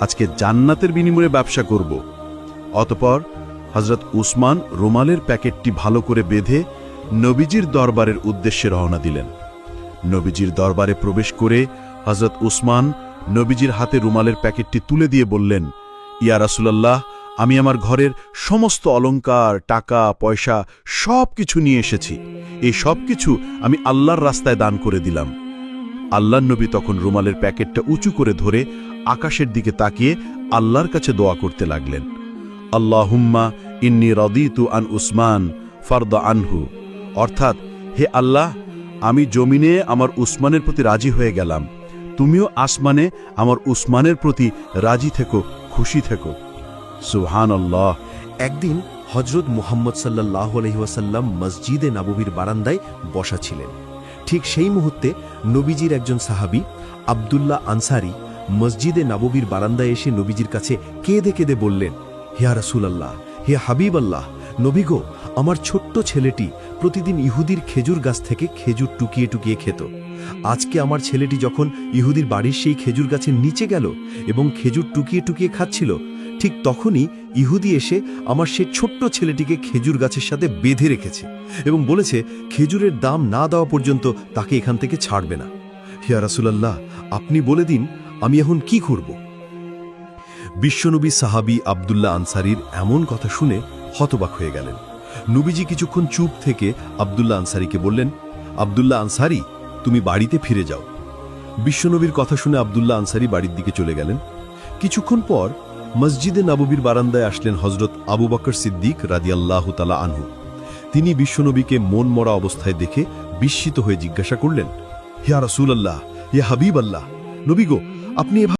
আজকে জান্নাতের বিনিময়ে ব্যবসা করব। অতপর হজরত উসমান রুমালের প্যাকেটটি ভালো করে বেঁধে নবীজির দরবারের উদ্দেশ্যে রওনা দিলেন। নবীজির দরবারে প্রবেশ করে হজরত উসমান নবীজির হাতে রুমালের প্যাকেটটি তুলে দিয়ে বললেন, ইয়া রাসুলাল্লাহ, আমি আমার ঘরের সমস্ত অলংকার, টাকা, পয়সা সব কিছু নিয়ে এসেছি। এই সব কিছু আমি আল্লাহর রাস্তায় দান করে দিলাম। আল্লাহ নবী তখন রুমালের প্যাকেটটা উঁচু করে ধরে আকাশের দিকে তাকিয়ে আল্লাহর কাছে দোয়া করতে লাগলেন। আল্লাহুম্মা ইন্নি রদিতু আন উসমান ফরদ আনহু। অর্থাৎ, হে আল্লাহ, আমি জমিনে আমার উসমানের প্রতি রাজি হয়ে গেলাম। তুমিও আসমানে আমার উসমানের প্রতি রাজি থেকো, খুশি থেকো। সুহান আল্লাহ একদিন হজরত মুহাম্মদ সাল্লাহ আলহিহাসাল্লাম মসজিদে নববীর বারান্দায় বসা ছিলেন। ঠিক সেই মুহূর্তে নবীজির একজন সাহাবি, আবদুল্লাহ আনসারি মসজিদে নববীর বারান্দায় এসে নবীজির কাছে কেঁদে কেঁদে বললেন হেয়া রসুল আল্লাহ হে হাবিব আল্লাহ নবীগো আমার ছোট্ট ছেলেটি প্রতিদিন ইহুদির খেজুর গাছ থেকে খেজুর টুকিয়ে টুকিয়ে খেত। আজকে আমার ছেলেটি যখন ইহুদির বাড়ির সেই খেজুর গাছের নিচে গেল এবং খেজুর টুকিয়ে টুকিয়ে খাচ্ছিল, ঠিক তখনই ইহুদি এসে আমার সে ছোট্ট ছেলেটিকে খেজুর গাছের সাথে বেঁধে রেখেছে এবং বলেছে, খেজুরের দাম না দেওয়া পর্যন্ত তাকে এখান থেকে ছাড়বে না। হিয়া রাসুলাল্লাহ, আপনি বলে দিন আমি এখন কি করব? বিশ্বনবী সাহাবি আবদুল্লাহ আনসারির এমন কথা শুনে হতবাক হয়ে গেলেন। নবীজি কিছুক্ষণ চুপ থেকে আবদুল্লাহ আনসারিকে বললেন, আবদুল্লাহ আনসারি, তুমি বাড়িতে ফিরে যাও। বিশ্বনবীর কথা শুনে আবদুল্লাহ আনসারি বাড়ির দিকে চলে গেলেন। কিছুক্ষণ পর মসজিদে নববীর বারান্দায় আসলেন হজরত আবু বকর সিদ্দিক রাদিয়াল্লাহ তালা আনহু। তিনি বিশ্বনবীকে মন মরা অবস্থায় দেখে বিস্মিত হয়ে জিজ্ঞাসা করলেন হিয়া রসুল আল্লাহ ইয়া হাবিব আল্লাহ নবী গো আপনি এভাবে